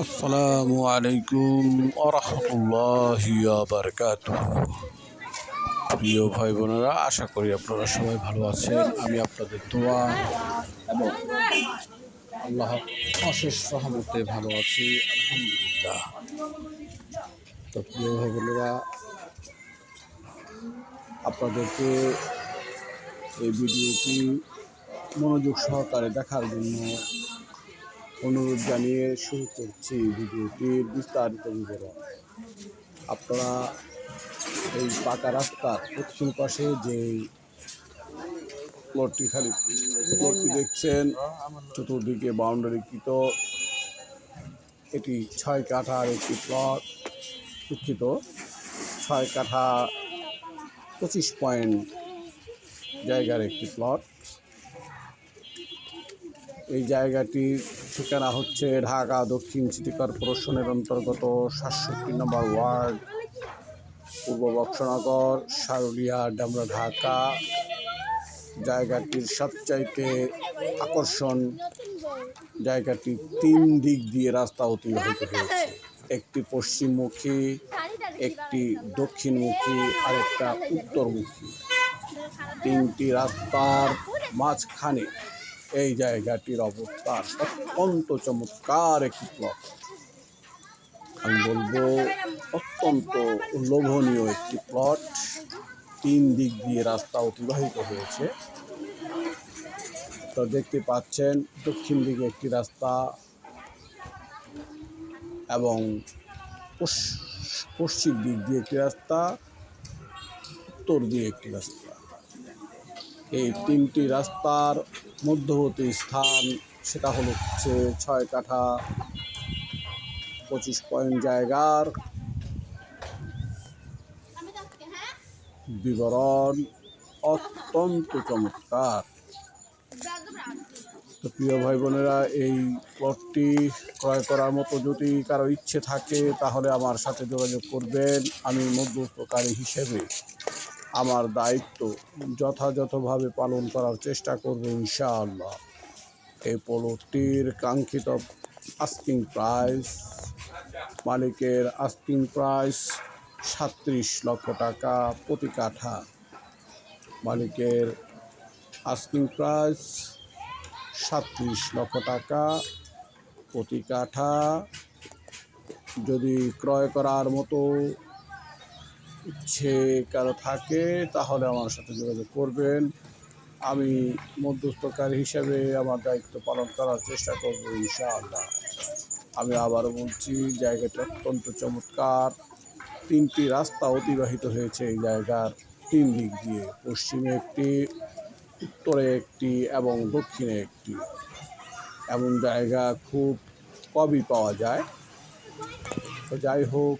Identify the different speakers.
Speaker 1: আসসালামু আলাইকুম আরহামতুল্লাহ বারকাত প্রিয় ভাই বোনেরা আশা করি আপনারা সবাই ভালো আছেন। আমি আপনাদের দোয়া এবং আল্লাহ অশেষ সহমতে ভালো আছি, আলহামদুলিল্লাহ। তো প্রিয় ভাই বোনেরা আপনাদেরকে এই ভিডিওটি মনোযোগ সহকারে দেখার জন্য অনুরোধ জানিয়ে শুরু করছি ভিডিওটির বিস্তারিত বিবরণ। আপনারা এই পাকা রাস্তার পশ্চিম পাশে যে প্লটটি খালি প্লটটি দেখছেন, চতুর্দিকে বাউন্ডারিকৃত, এটি ছয় কাঠার একটি প্লট দুঃখিত, ছয় কাঠা পঁচিশ পয়েন্ট জায়গার একটি প্লট এই জায়গাটির ঠিকানা হচ্ছে ঢাকা, দক্ষিণ সিটি কর্পোরেশনের অন্তর্গত সাতষট্টি নম্বর ওয়ার্ড, পূর্ব বক্সনগর সারুলিয়া ডামরা, ঢাকা। জায়গাটির সবচাইতে আকর্ষণ জায়গাটি তিন দিক দিয়ে রাস্তা অতিবাহিত হয়েছে। একটি পশ্চিমমুখী, একটি দক্ষিণমুখী আর একটা উত্তরমুখী। তিনটি রাস্তার মাঝখানে এই জায়গাটির অবস্থান অত্যন্ত চমৎকার একটি প্লট আমি বলব, অত্যন্ত লোভনীয় একটি প্লট তিন দিক দিয়ে রাস্তা অতিবাহিত হয়েছে। তো দেখতে পাচ্ছেন, দক্ষিণ দিকে একটি রাস্তা এবং পশ্চিম দিক দিয়ে একটি রাস্তা, উত্তর দিয়ে একটি রাস্তা। এই তিনটি রাস্তার মধ্যবর্তী স্থান, সেটা হলো হচ্ছে ছয় কাঠা, পঁচিশ পয়েন্ট জায়গার বিবরণ অত্যন্ত চমৎকার। তো প্রিয় ভাই বোনেরা এই প্লটটি ক্রয় করার মতো যদি কারও ইচ্ছে থাকে, তাহলে আমার সাথে যোগাযোগ করবেন, আমি মধ্যস্থকারী হিসেবে। আমার দায়িত্ব যথাযথভাবে পালন করার চেষ্টা করব ইনশাআল্লাহ। এই প্লটটির কাঙ্ক্ষিত আস্কিং প্রাইস মালিকের আস্কিং প্রাইস সাত্রিশ লক্ষ টাকা প্রতি কাঠা। মালিকের আস্কিং প্রাইস সাত্রিশ লক্ষ টাকা প্রতি কাঠা। যদি ক্রয় করার মতো ইচ্ছে কারও থাকে, তাহলে আমার সাথে যোগাযোগ করবেন। আমি মধ্যস্থকারী হিসাবে আমার দায়িত্ব পালন করার চেষ্টা করব, ইনশাআল্লাহ। আমি আবারও বলছি, জায়গাটি অত্যন্ত চমৎকার। তিনটি রাস্তা অতিবাহিত হয়েছে এই জায়গার তিন দিক দিয়ে। পশ্চিমে একটি, উত্তরে একটি এবং দক্ষিণে একটি। এমন জায়গা খুব কমই পাওয়া যায়। তো যাই হোক